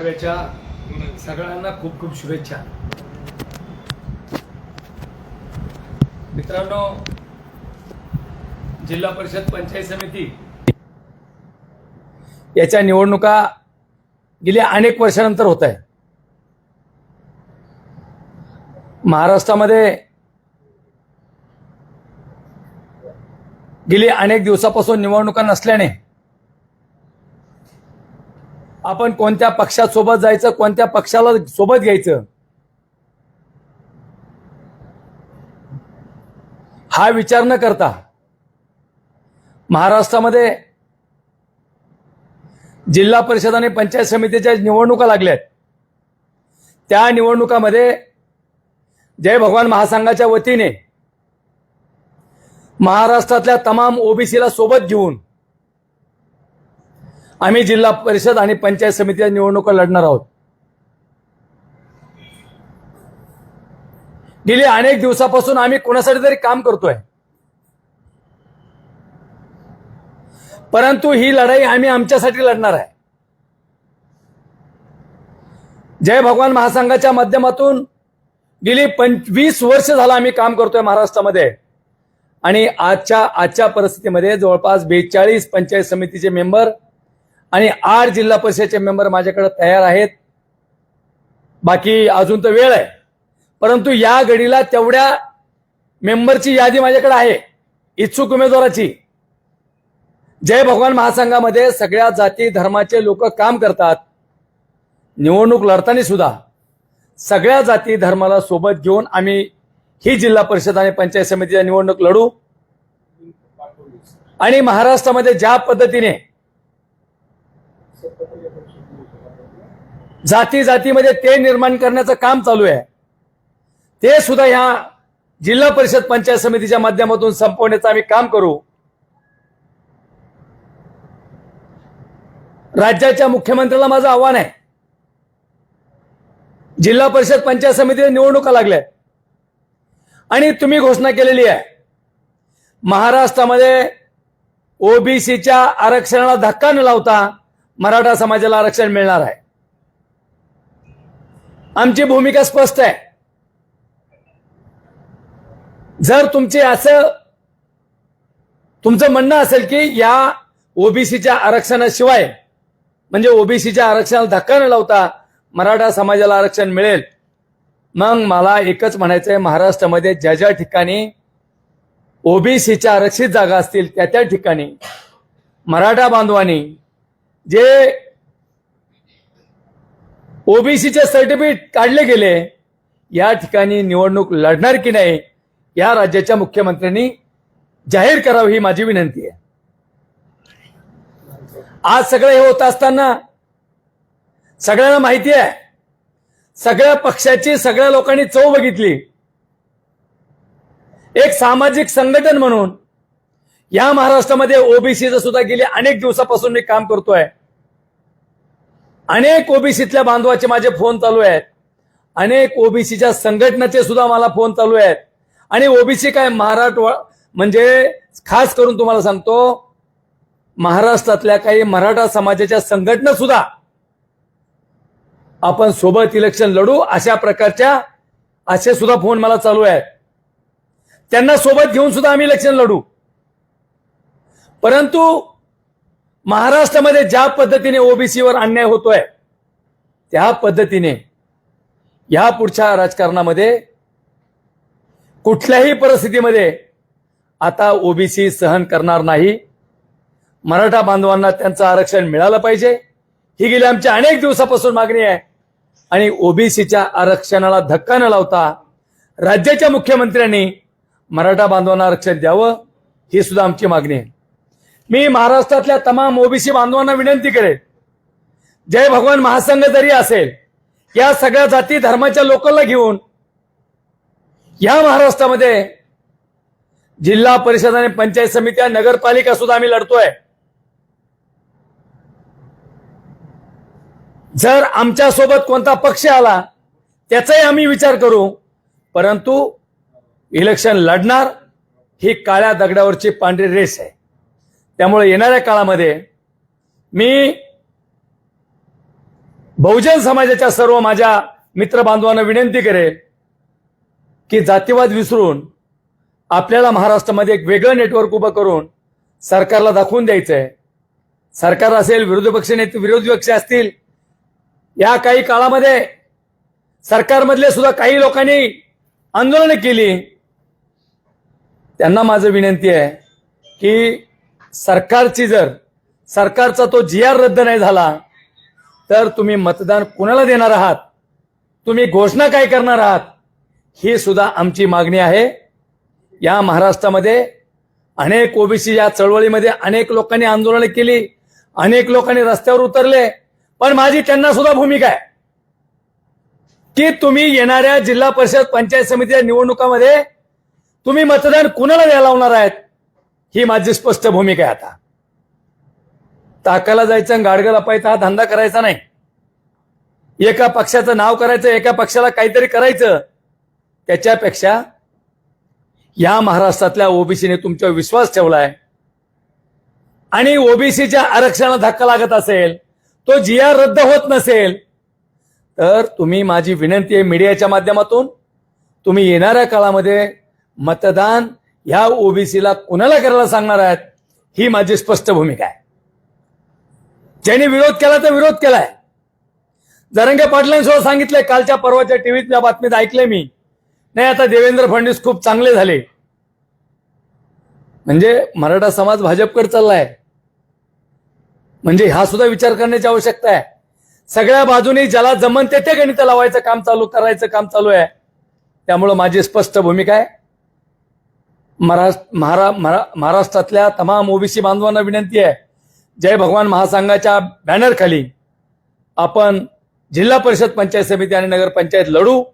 पर्वाच्या सगळ्यांना खूप खूप शुभेच्छा. मित्रांनो जिल्हा परिषद पंचायत समिती याच्या निवडणुका गेल्या अनेक वर्षानंतर होत आहे. महाराष्ट्रामध्ये गेली अनेक दिवसापासून निवडणुका नसल्याने आपण कोणत्या पक्षात सोबत जायचं कोणत्या पक्षाला सोबत घ्यायचं? हा विचार न करता महाराष्ट्रामध्ये जिल्हा परिषद आणि पंचायत समितीच्या निवडणुका लागल्यात. त्या निवडणुकामध्ये जय भगवान महासंघाच्या वतीने महाराष्ट्रातल्या तमाम ओबीसीला सोबत घेऊन आम्ही जिल्हा परिषद आणि पंचायत समितीच्या निवडणुका लढणार आहोत. गेली अनेक दिवसापासून आम्ही कोणासाठी तरी काम करतोय. परंतु ही लढाई आम्ही आमच्यासाठी लढणार आहे. जय भगवान महासंघाच्या माध्यमातून गेली पंचवीस वर्ष झालं आम्ही काम करतोय महाराष्ट्रामध्ये. आणि आजच्या आजच्या परिस्थितीमध्ये जवळपास बेचाळीस पंचायत समितीचे मेंबर आणि आठ जिल्हा परिषदेचे मेंबर माझ्याकडे तयार आहेत. बाकी अजून तर वेळ आहे. परंतु या घडीला तेवढ्या मेंबरची यादी माझ्याकडे आहे. इच्छुक उमेदवाराची. जय भगवान महासंघामध्ये सगळ्या जाती धर्माचे लोक काम करतात. निवडणूक लढताना सुद्धा सगळ्या जाती धर्माला सोबत घेऊन आम्ही ही जिल्हा परिषद आणि पंचायत समितीच्या निवडणूक लढू. आणि महाराष्ट्रामध्ये ज्या पद्धतीने जाती जातीमध्ये ते निर्माण करण्याचं काम चालू आहे. ते सुद्धा ह्या जिल्हा परिषद पंचायत समितीच्या माध्यमातून संपवण्याचं आम्ही काम करू. राज्याच्या मुख्यमंत्र्याला माझं आव्हान आहे. जिल्हा परिषद पंचायत समितीने निवडणुका लागल्या. आणि तुम्ही घोषणा केलेली आहे. महाराष्ट्रामध्ये ओबीसीच्या आरक्षणाला धक्का न लावता मराठा समाजाला आरक्षण मिळणार आहे. आमची भूमिका स्पष्ट आहे. जर तुमचे असं तुमचं म्हणणं असेल की या ओबीसीच्या आरक्षणाशिवाय म्हणजे ओबीसीच्या आरक्षणाला धक्का न लावता मराठा समाजाला आरक्षण मिळेल मग मला एकच म्हणायचं आहे महाराष्ट्रामध्ये ज्या ज्या ठिकाणी ओबीसीच्या आरक्षित जागा असतील त्या त्या ठिकाणी मराठा बांधवांनी जे ओबीसीचे सर्टिफिकेट काढले गेले. या ठिकाणी निवडणूक लढणार की नाही या राज्याच्या मुख्यमंत्र्यांनी जाहीर करावं ही माझी विनंती आहे. आज सगळं हे होत असताना सगळ्यांना माहिती आहे सगळ्या पक्षाची सगळ्या लोकांनी चव बघितली. एक सामाजिक संघटन म्हणून या महाराष्ट्रामध्ये ओबीसीचं सुद्धा गेले अनेक दिवसापासून मी काम करतोय. अनेक ओबीसीतल्या बांधवाचे माझे फोन चालू आहेत. अनेक ओबीसीच्या संघटनेचे सुद्धा मला फोन चालू आहेत. आणि ओबीसी काय महाराष्ट्र म्हणजे खास करून तुम्हाला सांगतो महाराष्ट्रातल्या काही मराठा समाजाच्या संघटना सुद्धा आपण सोबत इलेक्शन लढू अशा प्रकारच्या असे सुद्धा फोन मला चालू आहेत. त्यांना सोबत घेऊन सुद्धा आम्ही इलेक्शन लढू. परंतु महाराष्ट्रामध्ये ज्या पद्धतीने ओबीसीवर अन्याय होतोय त्या पद्धतीने या पुढच्या राजकारणामध्ये कुठल्याही परिस्थितीमध्ये आता ओबीसी सहन करणार नाही. मराठा बांधवांना त्यांचं आरक्षण मिळालं पाहिजे. ही गेली आमच्या अनेक दिवसापासून मागणी आहे. आणि ओबीसीच्या आरक्षणाला धक्का न लावता राज्याच्या मुख्यमंत्र्यांनी मराठा बांधवांना आरक्षण द्यावं ही सुद्धा आमची मागणी आहे. मी महाराष्ट्रातल्या तमाम ओबीसी बांधवांना विनंती करेन. जय भगवान महासंघ जरी असेल या सगळ्या जाती धर्माच्या लोकांना घेऊन या महाराष्ट्रामध्ये जिल्हा परिषद आणि पंचायत समित्या नगरपालिका सुद्धा आम्ही लढतोय. जर आमच्यासोबत कोणता पक्ष आला त्याचाही आम्ही विचार करू परंतु इलेक्शन लढणार ही काळ्या दगडावरची पांढरी रेस आहे. त्यामुळे येणाऱ्या काळामध्ये मी बहुजन समाजाच्या सर्व माझ्या मित्र बांधवांना विनंती करेल की जातीवाद विसरून आपल्याला महाराष्ट्रामध्ये एक वेगळं नेटवर्क उभं करून सरकारला दाखवून द्यायचं आहे सरकार असेल विरोधी पक्ष नेते विरोधी पक्ष असतील या काही काळामध्ये सरकारमधले सुद्धा काही लोकांनी आंदोलनं केली. त्यांना माझं विनंती आहे की सरकारची जर सरकारचा तो जी आर रद्द नाही झाला तर तुम्ही मतदान कुणाला देणार आहात? तुम्ही घोषणा काय करणार आहात? ही सुद्धा आमची मागणी आहे. या महाराष्ट्रामध्ये अनेक ओबीसी या चळवळीमध्ये अनेक लोकांनी आंदोलनं केली अनेक लोकांनी रस्त्यावर उतरले पण माझी त्यांना सुद्धा भूमिका आहे. की तुम्ही येणाऱ्या जिल्हा परिषद पंचायत समितीच्या निवडणुकामध्ये तुम्ही मतदान कुणाला द्यायला लावणार आहेत? ही माझी स्पष्ट भूमिका आहे आता. ताकाला जायचं आणि गाडगं लपायचा हा धंदा करायचा नाही. एका पक्षाचं नाव करायचं एका पक्षाला काहीतरी करायचं त्याच्यापेक्षा या महाराष्ट्रातल्या ओबीसीने तुमच्यावर विश्वास ठेवलाय. आणि ओबीसीच्या आरक्षणाला धक्का लागत असेल तो जी आर रद्द होत नसेल तर तुम्ही माझी विनंती आहे मीडियाच्या माध्यमातून तुम्ही येणाऱ्या काळामध्ये मतदान ह्या ओबीसीला कुणाला करायला सांगणार आहेत? ही माझी स्पष्ट भूमिका आहे. ज्यांनी विरोध केला तर विरोध केलाय. जरंगे पाटलांसोबत सांगितलंय कालच्या परवाच्या टीव्हीत या बातमीत ऐकलंय मी. नाही आता देवेंद्र फडणवीस खूप चांगले झाले. म्हणजे मराठा समाज भाजपकडे चाललाय. म्हणजे हा सुद्धा विचार करण्याची आवश्यकता आहे. सगळ्या बाजूनी ज्याला जमन ते गणित लावायचं काम चालू करायचं काम चालू आहे. त्यामुळं माझी स्पष्ट भूमिका आहे. महाराष्ट्र महारा महारा- महाराष्ट्रातल्या तमाम ओबीसी बांधवांना विनंती आहे. जय भगवान महासंघाच्या बॅनरखाली आपण जिल्हा परिषद पंचायत समिती आणि नगरपंचायत लढू.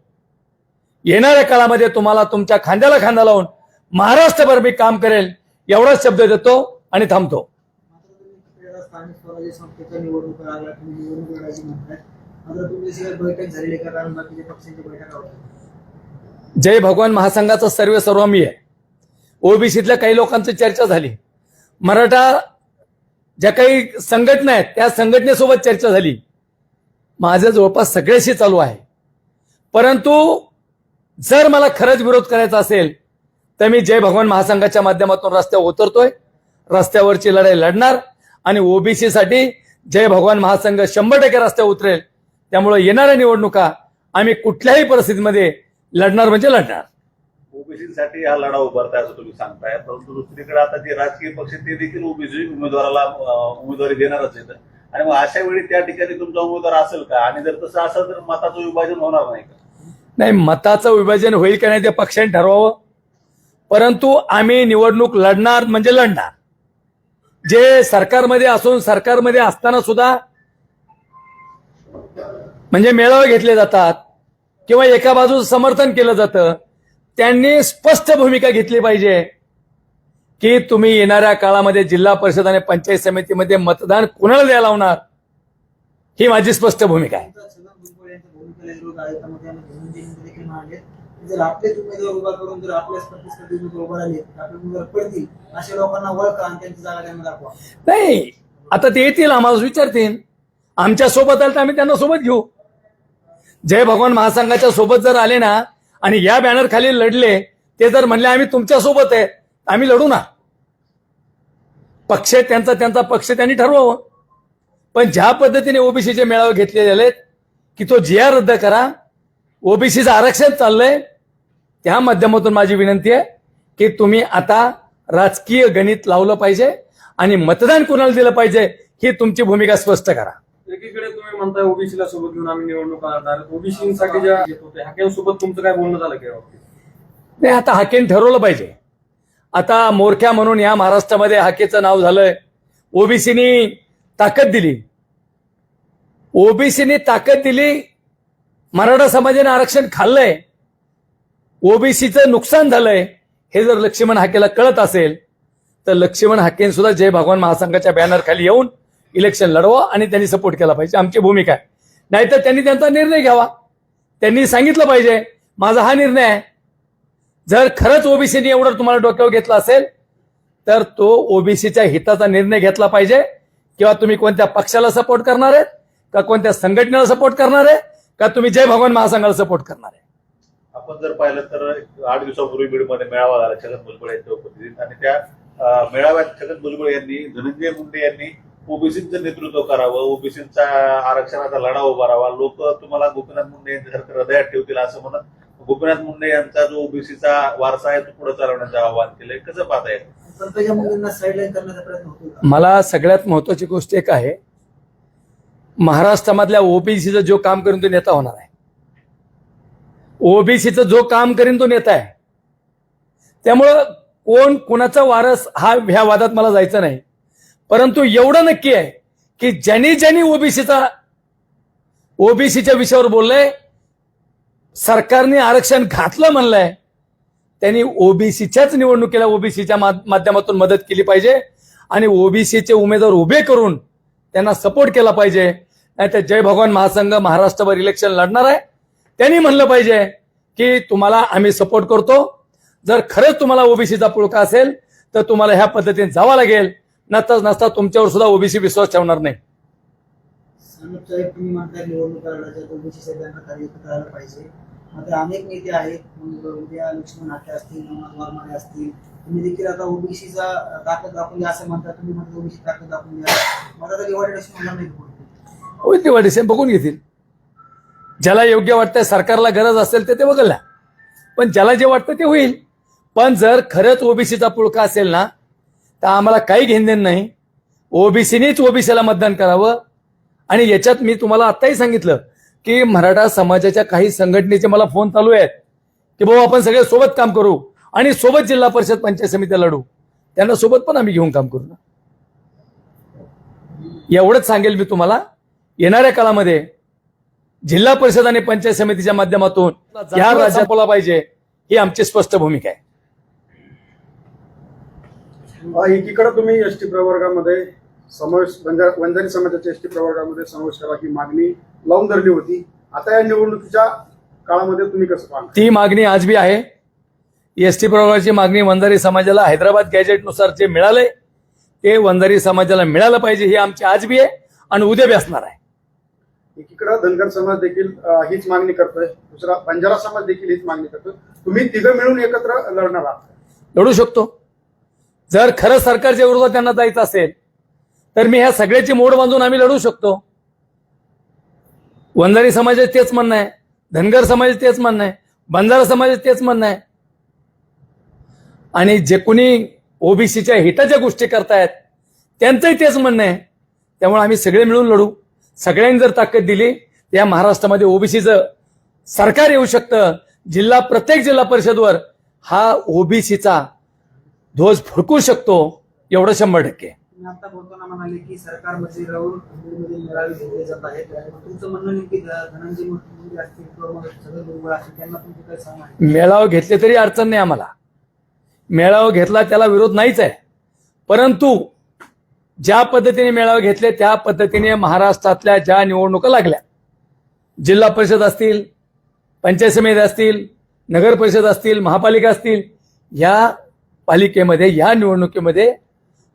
येणाऱ्या काळामध्ये तुम्हाला तुमच्या खांद्याला खांदा लावून महाराष्ट्रभर मी काम करेल एवढाच शब्द देतो आणि थांबतो. जय भगवान महासंघाचा सर्व सर्व मी आहे. ओबीसीतल्या काही लोकांची चर्चा झाली. मराठा ज्या काही संघटना आहेत त्या संघटनेसोबत चर्चा झाली. माझं जवळपास सगळ्याशी चालू आहे. परंतु जर मला खरंच विरोध करायचा असेल तर मी जय भगवान महासंघाच्या माध्यमातून रस्त्यावर उतरतोय. रस्त्यावरची लढाई लढणार आणि ओबीसीसाठी जय भगवान महासंघ शंभर टक्के रस्त्यावर उतरेल. त्यामुळे येणाऱ्या निवडणुका आम्ही कुठल्याही परिस्थितीमध्ये लढणार म्हणजे लढणार. ओबीसीसाठी हा लढा उभारताय असं तुम्ही सांगताय. परंतु दुसरीकडे आता जे राजकीय पक्ष ते देखील ओबीसी उमेदवाराला उमेदवारी देणारच आहेत. आणि मग अशा वेळी त्या ठिकाणी तुमचा उमेदवार असेल का? आणि जर तसं असेल तर मताचं विभाजन होणार नाही का? नाही मताचं विभाजन होईल का नाही ते पक्षाने ठरवावं. परंतु आम्ही निवडणूक लढणार म्हणजे लढणार. जे सरकारमध्ये असून सरकारमध्ये असताना सुद्धा म्हणजे मेळावे घेतले जातात किंवा एका बाजूचं समर्थन केलं जातं. त्यांनी स्पष्ट भूमिका घेतली पाहिजे की तुम्ही येणाऱ्या काळामध्ये जिल्हा परिषद आणि पंचायत समितीमध्ये मतदान कुणाला द्यायला लावणार? ही माझी स्पष्ट भूमिका आहे. जर उमेदवार उभा करून जर प्रतिस्पर्धी उमेदवार उभा राहिले आपले उमेदवार पडतील अशा लोकांना ओळखा आणि त्यांची जागा त्यांना दाखवा नाही आता ते येतील आम्हाला विचारतील. आमच्यासोबत आल तर आम्ही त्यांना सोबत घेऊ. जय भगवान महासंघाच्या सोबत जर आले ना आणि या बॅनर खाली लढले ते जर म्हणले आम्ही तुमच्यासोबत आहे आम्ही लढू ना. पक्ष त्यांचा त्यांचा पक्ष त्यांनी ठरवावं. पण ज्या पद्धतीने ओबीसीचे मेळावे घेतले आहेत की तो जी आर रद्द करा ओबीसीचं आरक्षण चाललंय त्या माध्यमातून माझी विनंती आहे की तुम्ही आता राजकीय गणित लावलं पाहिजे आणि मतदान कुणाला दिलं पाहिजे ही तुमची भूमिका स्पष्ट करा. एकीकडे तुम्ही म्हणताय ओबीसीला सोबत घेऊन आम्ही निवडणुका लढणार ओबीसीसाठी ज्या येत होते हाक्यांसोबत तुमचं काय बोलणं झालं का नाही आता हाकेन ठरवलं पाहिजे. आता मोरख्या म्हणून या महाराष्ट्रामध्ये हाकेचं नाव झालंय. ओबीसीनी ताकद दिली. ओबीसीनी ताकद दिली मराठा समाजाने आरक्षण खाल्लंय. ओबीसीचं नुकसान झालंय हे जर लक्ष्मण हाकेला कळत असेल तर लक्ष्मण हाकेन सुद्धा जय भगवान महासंघाच्या बॅनर खाली येऊन इलेक्शन लढवा आणि त्यांनी सपोर्ट केला पाहिजे. आमची भूमिका आहे. नाहीतर त्यांनी त्यांचा निर्णय घ्यावा. त्यांनी सांगितलं पाहिजे माझा हा निर्णय आहे. जर खरंच ओबीसीने एवढं तुम्हाला डोक्यावर घेतला असेल तर तो ओबीसीच्या हिताचा निर्णय घेतला पाहिजे. किंवा तुम्ही कोणत्या पक्षाला सपोर्ट करणार आहेत का कोणत्या संघटनेला सपोर्ट करणार आहे का तुम्ही जय भगवान महासंघाला सपोर्ट करणार आहे आपण जर पाहिलं तर आठ दिवसापूर्वी बीडमध्ये मेळावा झाला छगन भुजबळ यांच्या उपस्थितीत. आणि त्या मेळाव्यात छगन भुजबळ यांनी धनंजय मुंडे यांनी ओबीसीचं नेतृत्व करावं ओबीसीचा आरक्षणाचा लढा उभारावा लोक तुम्हाला गोपीनाथ मुंडे यांच्यासारखं हृदयात ठेवतील असं म्हणत गोपीनाथ मुंडे यांचा जो ओबीसीचा वारसा आहे तो पुढे चालवण्याचं आवाहन केलंय. कसं पाहता येईल? पंकजा मुंडेंना साईडलाईन करण्याचा प्रयत्न होतो का? मला सगळ्यात महत्वाची गोष्ट एक आहे महाराष्ट्रामधल्या ओबीसीचं जो काम करून तो नेता होणार आहे. ओबीसीचं जो काम करीन तो नेता आहे. त्यामुळं कोण कुणाचा वारस हा ह्या वादात मला जायचं नाही. परंतु एवढं नक्की आहे की ज्यांनी ज्यांनी ओबीसीचा ओबीसीच्या विषयावर बोललंय सरकारने आरक्षण घातलं म्हणलंय त्यांनी ओबीसीच्याच निवडणुकीला ओबीसीच्या माध्यमातून मदत केली पाहिजे आणि ओबीसीचे उमेदवार उभे करून त्यांना सपोर्ट केला पाहिजे. नाही तर जय भगवान महासंघ महाराष्ट्रभर इलेक्शन लढणार आहे. त्यांनी म्हणलं पाहिजे की तुम्हाला आम्ही सपोर्ट करतो. जर खरंच तुम्हाला ओबीसीचा पुळका असेल तर तुम्हाला ह्या पद्धतीने जावं लागेल. नसता नसता तुमच्यावर सुद्धा ओबीसी विश्वास ठेवणार नाही. साहेब साहेब तुम्ही म्हणताय निवडणुका लढायच्या ओबीसी सगळ्यांना कार्य एकत्र आलं पाहिजे. मात्र अनेक नेते आहेत मग उद्या लक्ष्मण हाके असतील नवनाथ वारमारे असतील. तुम्ही देखील आता ओबीसीचा ताकद दाखवून द्या असं म्हणता तुम्ही म्हणता ओबीसी ताकद दाखवून द्या. मला तर एवढ्या लक्ष्मण म्हणणार नाही कोणी. होईल ते डिसेंबर बघून घेतील. ज्याला योग्य वाटतंय सरकारला गरज असेल ते ते बघल्या पण ज्याला जे वाटतं ते होईल. पण जर खरंच ओबीसीचा पुळका असेल ना तर आम्हाला काही घेणदेण नाही. ओबीसीनेच ओबीसीला मतदान करावं. आणि याच्यात मी तुम्हाला आत्ताही सांगितलं की मराठा समाजाच्या काही संघटनेचे मला फोन चालू आहेत. की भाऊ आपण सगळे सोबत काम करू आणि सोबत जिल्हा परिषद पंचायत समित्या लढू. त्यांना सोबत पण आम्ही घेऊन काम करू ना. एवढंच सांगेल मी तुम्हाला. येणाऱ्या काळामध्ये जिल्हा परिषद आणि पंचायत समितीच्या माध्यमातून या राज्यात बोला पाहिजे ही आमची स्पष्ट भूमिका आहे. एकीकडे तुम्ही एस टी प्रवर्गामध्ये समावेश वंजा- वंजारी समाजाच्या एस टी प्रवर्गामध्ये समावेश करा ही मागणी लावून धरली होती. आता या निवडणुकीच्या काळामध्ये तुम्ही कसं पाहता ती मागणी आज बी आहे. एस टी प्रवर्गाची मागणी वंजारी समाजाला हैदराबाद गॅजेटनुसार जे मिळालंय ते वंजारी समाजाला मिळालं पाहिजे ही आमची आज बी आहे आणि उद्या बी असणार आहे. एकीकडे धनगर समाज देखील हीच मागणी करतोय. दुसरा बंजारा समाज देखील हीच मागणी करतोय. तुम्ही तिघं मिळून एकत्र लढणार आहात. लढू शकतो. जर खरं सरकारच्या विरोधात त्यांना जायचं असेल तर मी ह्या सगळ्याची मोड बांधून आम्ही लढू शकतो. वंजारी समाजात तेच म्हणणं आहे धनगर समाजात तेच म्हणणं आहे बंजारा समाजात तेच म्हणणं आहे. आणि जे कोणी ओबीसीच्या हिताच्या गोष्टी करतायत त्यांचंही तेच म्हणणं आहे. त्यामुळे आम्ही सगळे मिळून लढू. सगळ्यांनी जर ताकद दिली तर या महाराष्ट्रामध्ये ओबीसीचं सरकार येऊ शकतं. जिल्हा प्रत्येक जिल्हा परिषदवर हा ओबीसीचा ध्वज फडकू शकतो एवढं शंभर टक्के. तुम्ही आता बोलताना म्हणाले की सरकारमध्ये राहून बीडमध्ये मेळावे घेतले जात आहेत. मग तुमचं म्हणणं नेमकी धनंजय मुंडे असतील किंवा मग सगळे दुर्बळ असतील त्यांना तुमची काय सांग आहे. मेळावं घेतले तरी अडचण नाही आम्हाला. मेळावा घेतला त्याला विरोध नाहीच आहे. परंतु ज्या पद्धतीने मेळावे घेतले त्या पद्धतीने महाराष्ट्रातल्या ज्या निवडणुका लागल्या जिल्हा परिषद असतील पंचायत समिती असतील नगर परिषद असतील महापालिका असतील या पालिकेमध्ये या निवडणुकीमध्ये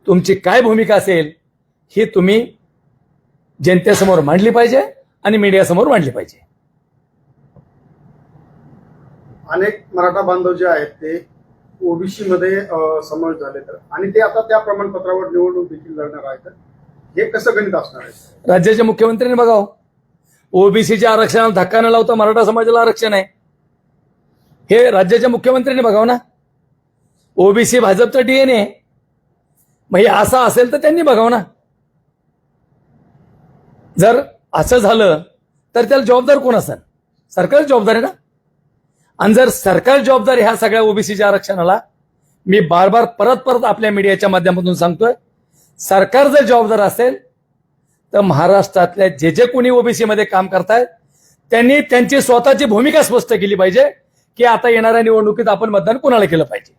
तुमची काय भूमिका असेल ही तुम्ही जनतेसमोर मांडली पाहिजे आणि मीडियासमोर मांडली पाहिजे. अनेक मराठा बांधव जे आहेत ते ओबीसी मध्ये समावेश झाले तर. आणि ते आता त्या प्रमाणपत्रावर निवडणूक देखील लढणार आहेत. हे कसं गणित असणार आहे? राज्याच्या मुख्यमंत्र्यांनी बघावं. ओबीसीच्या आरक्षणाला धक्का न लावता मराठा समाजाला आरक्षण आहे. हे राज्याच्या मुख्यमंत्र्यांनी बघावं ना? ओबीसी भाजपचं डीएनए मग हे असं असेल तर त्यांनी बघाव ना. जर असं झालं तर त्याला जबाबदार कोण असेल? सरकार जबाबदार आहे ना? आणि जर सरकार जबाबदार ह्या सगळ्या ओबीसीच्या आरक्षणाला मी बार बार परत परत आपल्या मीडियाच्या माध्यमातून सांगतोय सरकार जर जबाबदार असेल तर महाराष्ट्रातल्या जे जे कोणी ओबीसीमध्ये काम करतायत त्यांनी त्यांची स्वतःची भूमिका स्पष्ट केली पाहिजे की आता येणाऱ्या निवडणुकीत आपण मतदान कोणाला केलं पाहिजे?